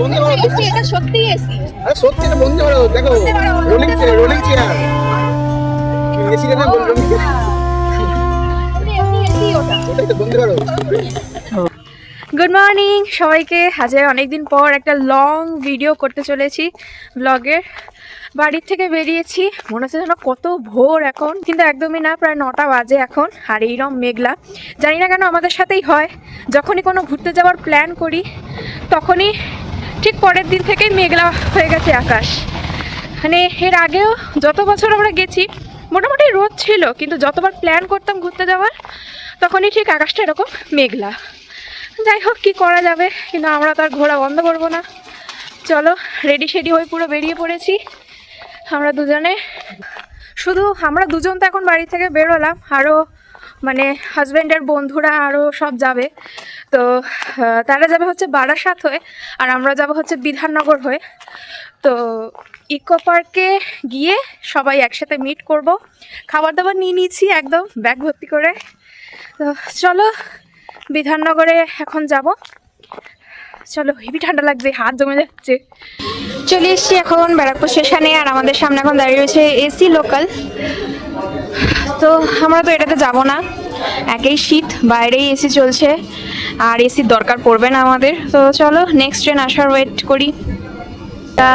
বন্ধ করো এসি এটা সত্যি এসি। আরে সত্যি এটা বন্ধ করো দেখো rolling chair rolling chair AC কেন রোলিং চেয়ার এমনি এসি ওটা। ওটাই তো বন্ধ করো গুড মর্নিং সবাইকে। আজকে অনেকদিন পর একটা লং ভিডিও করতে চলেছি ব্লগের বাড়ির থেকে বেরিয়েছি। মনে হচ্ছে যেন কত ভোর এখন কিন্তু একদমই না প্রায় নটা বাজে এখন আর এইরম মেঘলা। জানি না কেন আমাদের সাথেই হয়। যখনই কোনো ঘুরতে যাওয়ার প্ল্যান করি তখনই ঠিক পরের দিন থেকেই মেঘলা হয়ে গেছে আকাশ। মানে এর আগেও যত বছর আমরা গেছি, মোটামুটি রোদ ছিল, কিন্তু যতবার প্ল্যান করতাম ঘুরতে যাওয়ার, তখনই ঠিক আকাশটা এরকম মেঘলা। যাই হোক, কী করা যাবে? কিন্তু আমরা তো আর ঘোরা বন্ধ করব না। চলো রেডি শেডি হয়ে পুরো বেরিয়ে পড়েছি। আমরা দুজনে শুধু আমরা দুজন তো এখন বাড়ি থেকে বেরোলাম আরও মানে হাজব্যান্ডের বন্ধুরা আরও সব যাবে। তো তারা যাবে হচ্ছে বারাসাত হয়ে আর আমরা যাব হচ্ছে বিধাননগর হয়ে। তো, ইকো পার্কে গিয়ে সবাই একসাথে মিট করব। খাবার দাবার নিয়ে নিয়েছি একদম ব্যাগ ভর্তি করে। তো, চলো, বিধাননগরে এখন যাব। চলো হেভি ঠান্ডা লাগছে, হাত জমে যাচ্ছে। চলে এসছি এখন ব্যারাকপুর স্টেশনে আর আমাদের সামনে এখন দাঁড়িয়ে রয়েছে এসি লোকাল। তো আমরা তো এটাতে যাব না। একেই শীত, বাইরেই এসি চলছে, আর এসির দরকার পড়বে না আমাদের। তো চলো নেক্সট ট্রেন আসার ওয়েট করি। তা,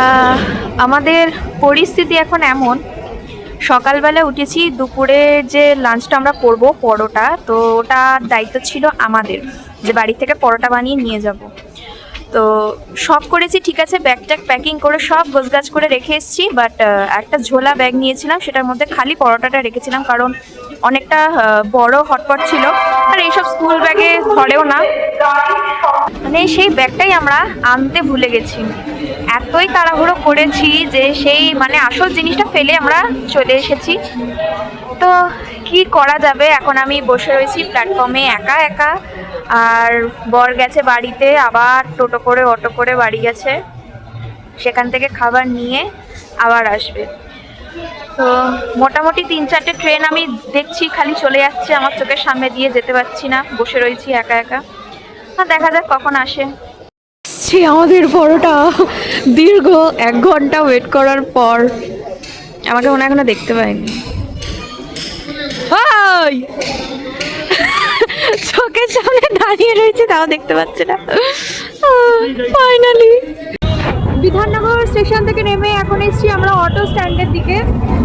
আমাদের পরিস্থিতি এখন এমন, সকালবেলা উঠেছি, দুপুরে যে লাঞ্চটা আমরা করব, পরোটা, তো ওটার দায়িত্ব ছিল আমাদের, যে বাড়ি থেকে পরোটা বানিয়ে নিয়ে যাব। তো সব করেছি, ঠিক আছে ব্যাগ ট্যাগ প্যাকিং করে সব গোছগাছ করে রেখে এসেছি বাট একটা ঝোলা ব্যাগ নিয়েছিলাম, সেটার মধ্যে খালি পরোটাটা রেখেছিলাম, কারণ অনেকটা বড় হটপট ছিল। আর এইসব স্কুল ব্যাগে ধরেও না। মানে সেই ব্যাগটাই আমরা আনতে ভুলে গেছি। এতই তাড়াহুড়ো করেছি যে সেই মানে আসল জিনিসটা ফেলে আমরা চলে এসেছি। তো কি করা যাবে? এখন আমি বসে রয়েছি প্ল্যাটফর্মে একা একা। আর বর গেছে বাড়িতে, আবার টোটো করে, অটো করে বাড়ি গেছে। সেখান থেকে খাবার নিয়ে আবার আসবে। তো মোটামুটি তিন চারটে ট্রেন আমি দেখছি, খালি চলে যাচ্ছে, আমার চোখের সামনে দিয়ে যেতে পারছি না, বসে রয়েছি একা একা। আর দেখা যাক কখন আসে। আমাদের পরোটা দীর্ঘ এক ঘণ্টা ওয়েট করার পর আমাকে মনে এখনও দেখতে পাইনি হাই! চোখের সামনে দাঁড়িয়ে রয়েছে, তাও দেখতে পাচ্ছে না। ফাইনালি বিধাননগর স্টেশন থেকে নেমে এখন এসেছি আমরা অটো স্ট্যান্ডের দিকে।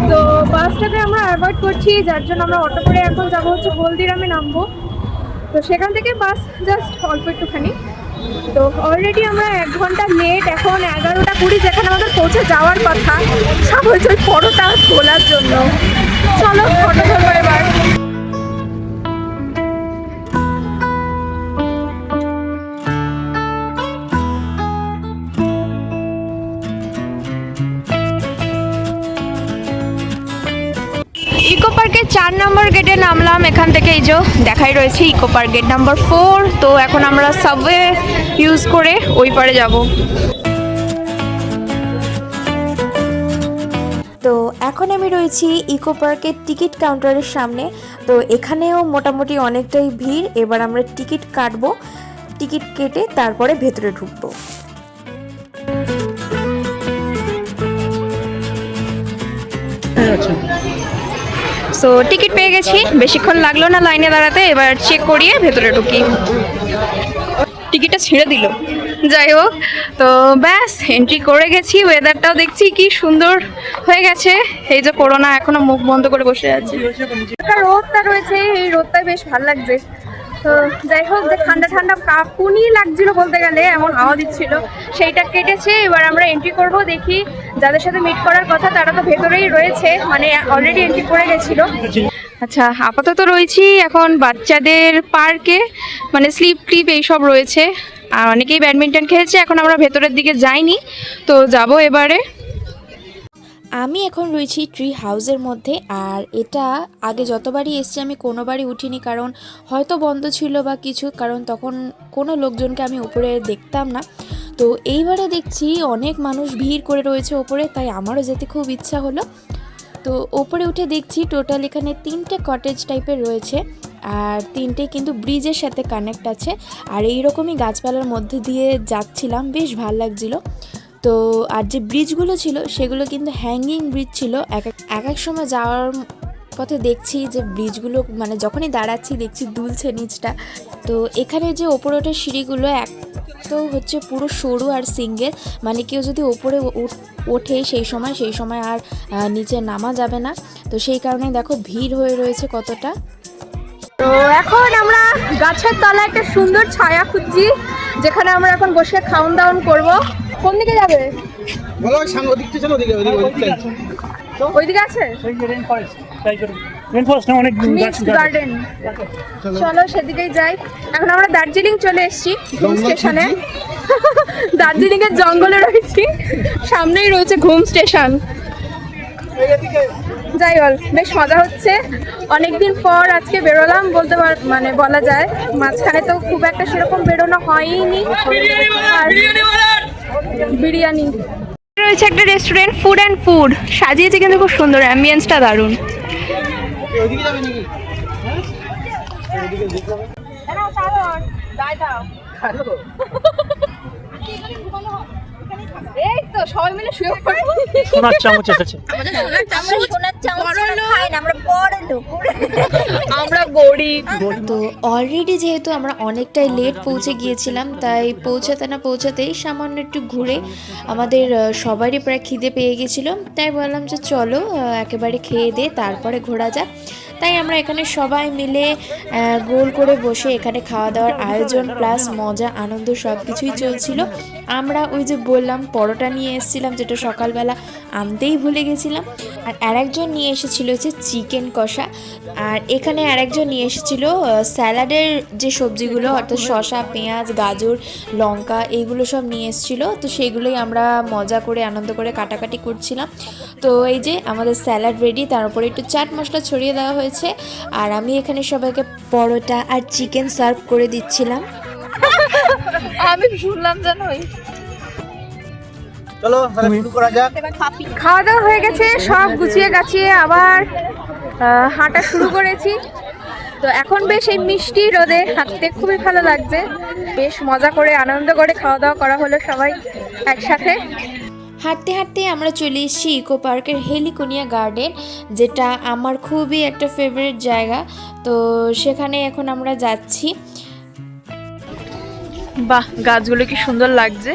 তো বাসটাকে আমরা অ্যাভয়েড করছি, যার জন্য আমরা অটো করে এখন যাব হচ্ছে হলদিরামে নামবো। তো সেখান থেকে বাস জাস্ট অল্প একটুখানি। তো অলরেডি আমরা এক ঘণ্টা লেট এখন এগারোটা কুড়ি, যেখানে আমাদের পৌঁছে যাওয়ার কথা। ওই পরোটা তোলার জন্য। চলো ফটো ধরবো এবার। চার নম্বর গেটে নামলাম। এখান থেকে এই যে দেখাই রয়েছে eco park gate number four তো এখন আমরা সাবওয়ে ইউজ করে ওই পারে যাব। তো এখন আমি রয়েছি ইকো পার্কের টিকিট কাউন্টারের সামনে। তো এখানেও মোটামুটি অনেকটাই ভিড়। এবার আমরা টিকিট কাটবো। টিকিট কেটে তারপরে ভেতরে ঢুকবো। সো টিকিট পেয়ে গেছি। বেশিক্ষণ লাগল না লাইনে দাঁড়াতে এবার চেক করিয়ে ভেতরে ঢুকি। টিকিটটা ছেড়ে দিল। যাই হোক তো ব্যাস এন্ট্রি করে গেছি ওয়েদারটাও দেখছি কি সুন্দর হয়ে গেছে। এই যে করোনা এখনও মুখ বন্ধ করে বসে আছে। রোদটা রয়েছে এই রোদটা বেশ ভালো লাগছে। তো যাই হোক যে ঠান্ডা ঠান্ডা কাপুনি লাগছিল বলতে গেলে এমন হাওয়া দিচ্ছিল। সেইটা কেটেছে এবার আমরা এন্ট্রি করব দেখি যাদের সাথে মিট করার কথা তারা তো ভেতরেই রয়েছে মানে অলরেডি এন্ট্রি করে গেছিল। আচ্ছা আপাতত রয়েছি এখন বাচ্চাদের পার্কে মানে স্লিপ ক্লিপ এইসব রয়েছে। আর অনেকেই ব্যাডমিন্টন খেলছে, এখন আমরা ভেতরের দিকে যাইনি, তো যাব এবারে। আমি এখন রয়েছি ট্রি হাউসের মধ্যে, আর এটা আগে যতবারই এসছি আমি কোনোবারই উঠিনি, কারণ হয়তো বন্ধ ছিল বা কিছু, কারণ তখন কোনো লোকজনকে আমি উপরে দেখতাম না। তো এইবারে দেখছি অনেক মানুষ ভিড় করে রয়েছে ওপরে, তাই আমারও যেতে খুব ইচ্ছা হলো। তো ওপরে উঠে দেখছি টোটাল এখানে তিনটে কটেজ টাইপের রয়েছে, আর তিনটে কিন্তু ব্রিজের সাথে কানেক্ট আছে। আর এইরকমই গাছপালার মধ্যে দিয়ে যাচ্ছিলাম, বেশ ভালো লাগছিল। তো আর যে ব্রিজগুলো ছিল, সেগুলো কিন্তু হ্যাঙ্গিং ব্রিজ ছিল। এক এক এক এক সময় যাওয়ার পথে দেখছি যে ব্রিজগুলো মানে যখনই দাঁড়াচ্ছি, দেখছি দুলছে নিচটা। তো এখানে যে ওপরে ওঠে সিঁড়িগুলো, এক তো হচ্ছে পুরো সরু আর সিঙ্গেল। মানে কেউ যদি ওপরে ওঠে সেই সময় সেই সময় আর নিচে নামা যাবে না। তো সেই কারণে দেখো ভিড় হয়ে রয়েছে কতটা। তো এখন আমরা গাছের তলায় একটা সুন্দর ছায়া খুঁজছি যেখানে আমরা এখন বসে খাওন দাওন করব। কোন দিকে যাবে? ওইদিকে আছে? গার্ডেন চলো সেদিকেই যাই। এখন আমরা দার্জিলিং চলে এসেছি ঘুম স্টেশনে। দার্জিলিং এর জঙ্গলে রয়েছি। সামনেই রয়েছে ঘুম স্টেশন। যাই বল বেশ মজা হচ্ছে। অনেকদিন পর আজকে বেরোলাম বলতে পার মানে বলা যায়। মাঝখানে তো খুব একটা সেরকম বেরোনো হয়নি। আর বিরিয়ানি। রয়েছে একটা রেস্টুরেন্ট ফুড অ্যান্ড ফুড সাজিয়েছে কিন্তু খুব সুন্দর অ্যাম্বিয়েন্সটা দারুণ। ওদিকে যাবে নাকি? এই তো সবাই মিলে শুয়ে পড়ব সোনার চামচ এসেছে। আমরা সোনার চামচ খাই না আমরা বড় লোক। আমরা গরিব। তো অলরেডি যেহেতু আমরা অনেকটাই লেট পৌঁছে গিয়েছিলাম তাই পৌঁছাতে না পৌঁছাতেই সামান্য একটু ঘুরে আমাদের সবারই প্রায় খিদে পেয়ে গেছিল। তাই বললাম যে চলো একেবারে খেয়ে দে তারপরে ঘোরা যাক। তাই আমরা এখানে সবাই মিলে গোল করে বসে এখানে খাওয়া দাওয়ার আয়োজন প্লাস মজা, আনন্দ সব কিছুই চলছিল। আমরা ওই যে বললাম, পরোটা নিয়ে এসেছিলাম, যেটা সকালবেলা আনতেই ভুলে গেছিলাম। আর আরেকজন নিয়ে এসেছিল হচ্ছে চিকেন কষা। আর এখানে আরেকজন নিয়ে এসেছিল স্যালাডের যে সবজিগুলো, অর্থাৎ শসা, পেঁয়াজ, গাজর, লঙ্কা এইগুলো সব নিয়ে এসেছিল। তো সেগুলোই আমরা মজা করে, আনন্দ করে কাটাকাটি করছিলাম। তো এই যে আমাদের স্যালাড রেডি তার উপরে একটু চাট মশলা ছড়িয়ে দেওয়া হয়েছে। আর আমি এখানে সবাইকে পরোটা আর চিকেন সার্ভ করে দিচ্ছিলাম। আমি শুনলাম জানো ওই চলো শুরু করা যাক। খাওয়া দাওয়া হয়ে গেছে সব গুছিয়ে গাছিয়ে আবার হাঁটা শুরু করেছি। তো এখন বেশ এই মিষ্টি রোদে হাঁটতে খুবই ভালো লাগছে। বেশ মজা করে আনন্দ করে খাওয়া দাওয়া করা হলো সবাই একসাথে। হাঁটতে হাঁটতে আমরা চলে এসেছি ইকো পার্কের হেলিকোনিয়া গার্ডেন, যেটা আমার খুবই একটা ফেভারিট জায়গা। তো সেখানে এখন আমরা যাচ্ছি। বাহ, গাছগুলো কি সুন্দর লাগছে।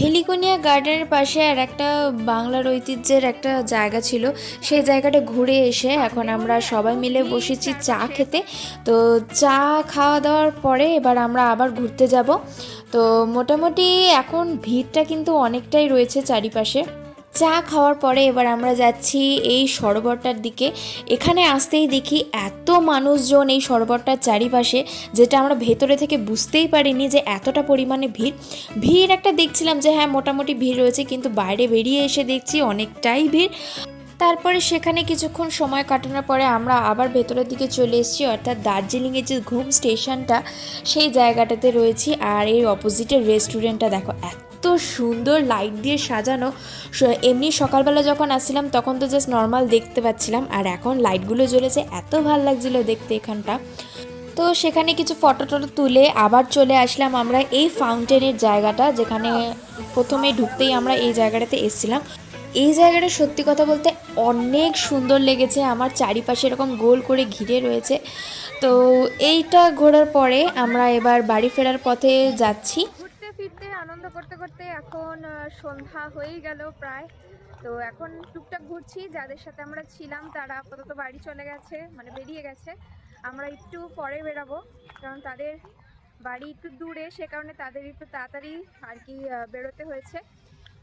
হেলিকোনিয়া গার্ডেনের পাশে আর একটা বাংলার ঐতিহ্যের একটা জায়গা ছিল। সেই জায়গাটা ঘুরে এসে এখন আমরা সবাই মিলে বসেছি চা খেতে। তো চা খাওয়া দাওয়ার পরে এবার আমরা আবার ঘুরতে যাব। তো মোটামুটি এখন ভিড়টা কিন্তু অনেকটাই রয়েছে চারিপাশে। চা খাওয়ার পরে এবার আমরা যাচ্ছি এই সরোবরটার দিকে। এখানে আসতেই দেখি এত মানুষজন এই সরোবরটার চারিপাশে, যেটা আমরা ভেতরে থেকে বুঝতেই পারিনি যে এতটা পরিমাণে ভিড়। ভিড় একটা দেখছিলাম যে হ্যাঁ মোটামুটি ভিড় রয়েছে, কিন্তু বাইরে বেরিয়ে এসে দেখছি অনেকটাই ভিড়। তারপরে সেখানে কিছুক্ষণ সময় কাটানোর পরে আমরা আবার ভেতরের দিকে চলে এসেছি, অর্থাৎ দার্জিলিংয়ের যে ঘুম স্টেশনটা, সেই জায়গাটাতে রয়েছি। আর এর অপোজিটের রেস্টুরেন্টটা দেখো, এত সুন্দর লাইট দিয়ে সাজানো। এমনি সকালবেলা যখন আসছিলাম, তখন তো জাস্ট নর্মাল দেখতে পাচ্ছিলাম। আর এখন লাইটগুলো জ্বলেছে, এত ভালো লাগছিল দেখতে এখানটা। তো সেখানে কিছু ফটো টটো তুলে আবার চলে আসলাম আমরা এই ফাউন্টেনের জায়গাটা, যেখানে প্রথমে ঢুকতেই আমরা এই জায়গাটাতে এসেছিলাম। এই জায়গাটা সত্যি কথা বলতে অনেক সুন্দর লেগেছে, আমার চারিপাশে এরকম গোল করে ঘিরে রয়েছে। তো এইটা ঘোরার পরে আমরা এবার বাড়ি ফেরার পথে যাচ্ছি ঘুরতে ফিরতে আনন্দ করতে করতে এখন সন্ধ্যা হয়েই গেল প্রায়। তো এখন টুকটাক ঘুরছি, যাদের সাথে আমরা ছিলাম তারা আপাতত বাড়ি চলে গেছে মানে বেরিয়ে গেছে। আমরা একটু পরে বেরাবো, কারণ তাদের বাড়ি একটু দূরে, সে কারণে তাদের একটু তাড়াতাড়ি আর কি বেরোতে হয়েছে।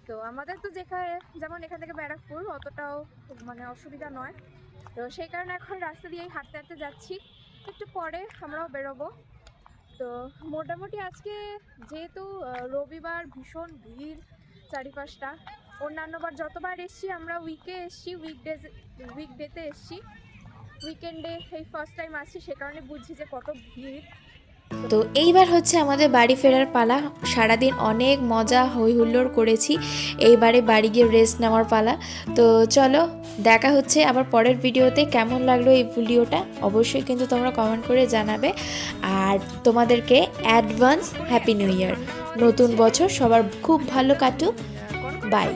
তো আমাদের তো যেখানে, যেমন এখান থেকে ব্যারাকপুর, অতটাও মানে অসুবিধা নয়। তো সেই কারণে এখন রাস্তা দিয়েই হাঁটতে হাঁটতে যাচ্ছি। একটু পরে আমরাও বেরোবো। তো মোটামুটি আজকে যেহেতু রবিবার ভীষণ ভিড় চারিপাশটা। অন্যান্যবার যতবার এসছি, আমরা উইকে এসছি উইকডেজ উইকডেতে এসছি। উইকেন্ডে এই ফার্স্ট টাইম আসছি, সে কারণে বুঝছি যে কত ভিড়। তো এইবার হচ্ছে আমাদের বাড়ি ফেরার পালা। সারাদিন অনেক মজা হই হুল্লোড় করেছি। এইবারে বাড়ি গিয়ে রেস্ট নেওয়ার পালা। তো চলো, দেখা হচ্ছে আবার পরের ভিডিওতে। কেমন লাগল এই ভিডিওটা? অবশ্যই কিন্তু তোমরা কমেন্ট করে জানাবে। আর তোমাদেরকে অ্যাডভান্স হ্যাপি নিউ ইয়ার নতুন বছর সবার খুব ভালো কাটুক। বাই